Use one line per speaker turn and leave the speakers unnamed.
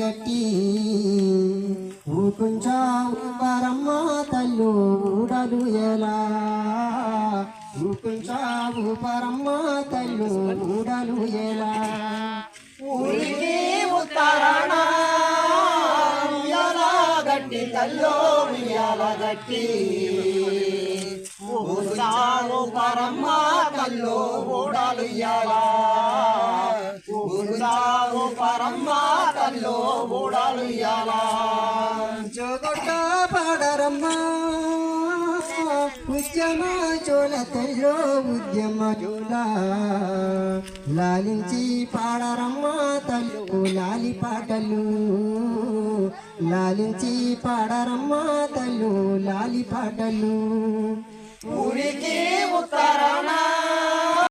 గట్టి ఊకుంచావు వరమ్మ తల్లు ఊడలు ఎలా? ఊకుంచావు పరమ్మ తల్లు ఊడలు ఎలా?
ఊరికి ఉత్తరాణ గట్టి తల్లో ఉయ్యాల గట్టి ఊసావు పరమ్మ తల్లో ఊడలు ఎలా? పరమ్మ తల్లో ఊడాలు
జోగొట్ట పాడరమ్మ. ఉద్యమ చోళ తల్లో ఉద్యమ చోళ లాలించి పాడరమ్మ తల్లు లాలి పాటలు. లాలించి పాడరమ్మ తల్లు లాలి పాటలు.
ఊరికి